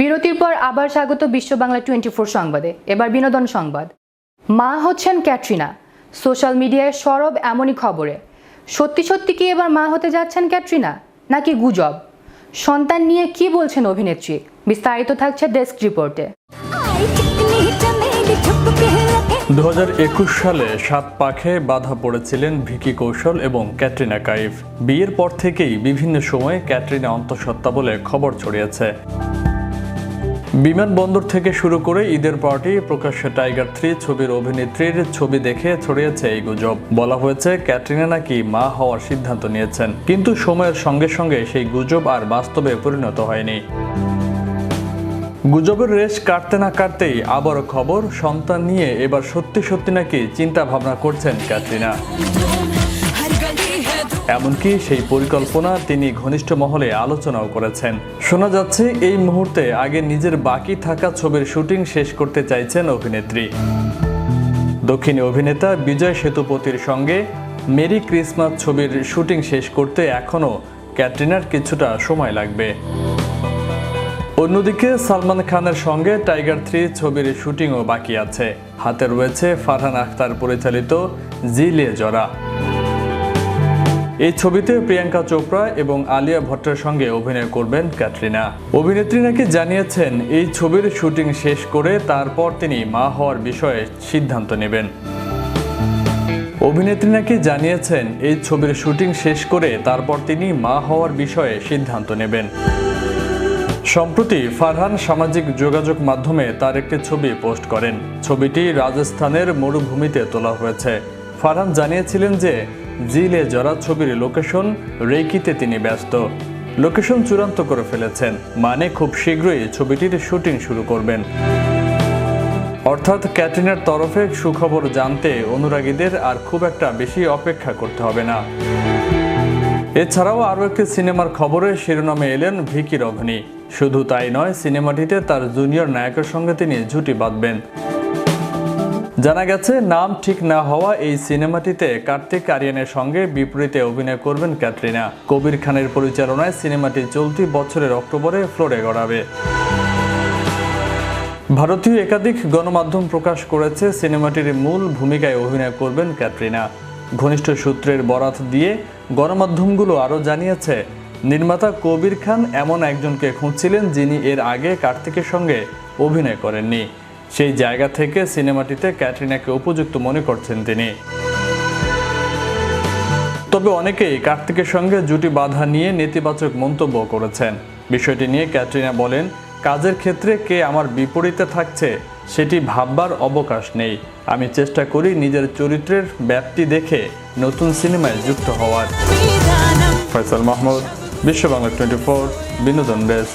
বিরতির পর আবার স্বাগত বিশ্ব বাংলা টোয়েন্টি ফোর সংবাদে। এবার বিনোদন সংবাদ। মা হচ্ছেন ক্যাটরিনা। সোশ্যাল মিডিয়ায় সরব এমনই খবরে। সত্যি সত্যি কি এবার মা হতে যাচ্ছেন ক্যাটরিনা, নাকি গুজব? সন্তান নিয়ে কি বলছেন অভিনেত্রী? বিস্তারিত থাকছে ডেস্ক রিপোর্টে। দু হাজার একুশ সালে সাত পাখে বাধা পড়েছিলেন ভিকি কৌশল এবং ক্যাটরিনা কাইফ। বিয়ের পর থেকেই বিভিন্ন সময়ে ক্যাটরিনা অন্তঃসত্ত্বা বলে খবর ছড়িয়েছে। বিমানবন্দর থেকে শুরু করে ঈদের পার্টি প্রকাশ্যে টাইগার থ্রি ছবির অভিনেত্রীর ছবি দেখে ছড়িয়েছে এই গুজব। বলা হয়েছে ক্যাটরিনা নাকি মা হওয়ার সিদ্ধান্ত নিয়েছেন। কিন্তু সময়ের সঙ্গে সঙ্গে সেই গুজব আর বাস্তবে পরিণত হয়নি। গুজবের রেশ কাটতে না কাটতেই আবারও খবর, সন্তান নিয়ে এবার সত্যি সত্যি নাকি চিন্তা ভাবনা করছেন ক্যাটরিনা। এমনকি সেই পরিকল্পনা তিনি ঘনিষ্ঠ মহলে আলোচনাও করেছেন। শোনা যাচ্ছে, এই মুহূর্তে আগে নিজের বাকি থাকা ছবির শুটিং শেষ করতে চাইছেন অভিনেত্রী। দক্ষিণী অভিনেতা বিজয় সেতুপতির সঙ্গে মেরি ক্রিসমাস ছবির শুটিং শেষ করতে এখনও ক্যাটরিনার কিছুটা সময় লাগবে। অন্যদিকে সালমান খানের সঙ্গে টাইগার থ্রি ছবির শুটিংও বাকি আছে। হাতে রয়েছে ফারহান আখতার পরিচালিত জিলে জরা। এই ছবিতে প্রিয়াঙ্কা চোপড়া এবং আলিয়া ভট্টের সঙ্গে অভিনয় করবেন ক্যাটরিনা। অভিনেত্রী নাকি জানিয়েছেন, এই ছবির শুটিং শেষ করে তারপর তিনি মা হওয়ার বিষয়ে সিদ্ধান্ত নেবেন। অভিনেত্রী নাকি জানিয়েছেন, এই ছবির শুটিং শেষ করে তারপর তিনি মা হওয়ার বিষয়ে সিদ্ধান্ত নেবেন। সম্প্রতি ফারহান সামাজিক যোগাযোগ মাধ্যমে তার একটি ছবি পোস্ট করেন। ছবিটি রাজস্থানের মরুভূমিতে তোলা হয়েছে। ফারহান জানিয়েছিলেন যে জিলে জরা ছবির লোকেশন রেকিতে তিনি ব্যস্ত। লোকেশন চূড়ান্ত করে ফেলেছেন মানে খুব শীঘ্রই ছবিটির শুটিং শুরু করবেন। অর্থাৎ ক্যাটরিনার তরফে সুখবর জানতে অনুরাগীদের আর খুব একটা বেশি অপেক্ষা করতে হবে না। এছাড়াও আরও একটি সিনেমার খবরে শিরোনামে এলেন ভিকি রভনি শুধু তাই নয়, সিনেমাটিতে তার জুনিয়র নায়কের সঙ্গে তিনি জুটি বাঁধবেন। জানা গেছে, নাম ঠিক না হওয়া এই সিনেমাটিতে কার্তিক আরিয়ানের সঙ্গে বিপরীতে অভিনয় করবেন ক্যাটরিনা। কবির খানের পরিচালনায় সিনেমাটি চলতি বছরের অক্টোবরে ফ্লোরে গড়াবে। ভারতীয় একাধিক গণমাধ্যম প্রকাশ করেছে, সিনেমাটির মূল ভূমিকায় অভিনয় করবেন ক্যাটরিনা। ঘনিষ্ঠ সূত্রের বরাত দিয়ে গণমাধ্যমগুলো আরও জানিয়েছে, নির্মাতা কবির খান এমন একজনকে খুঁজছিলেন যিনি এর আগে কার্তিকের সঙ্গে অভিনয় করেননি। সেই জায়গা থেকে সিনেমাটিতে ক্যাটরিনাকে উপযুক্ত মনে করছেন তিনি। তবে অনেকেই কার্তিকের সঙ্গে জুটি বাধা নিয়ে নেতিবাচক মন্তব্য করেছেন। বিষয়টি নিয়ে ক্যাটরিনা বলেন কাজের ক্ষেত্রে কে আমার বিপরীতে থাকছে সেটি ভাববার অবকাশ নেই। আমি চেষ্টা করি নিজের চরিত্রের ব্যাপ্তি দেখে নতুন সিনেমায় যুক্ত হওয়ার। ফয়সাল মাহমুদ বিশ্ব বাংলা টোয়েন্টি ফোর বিনোদন বেশ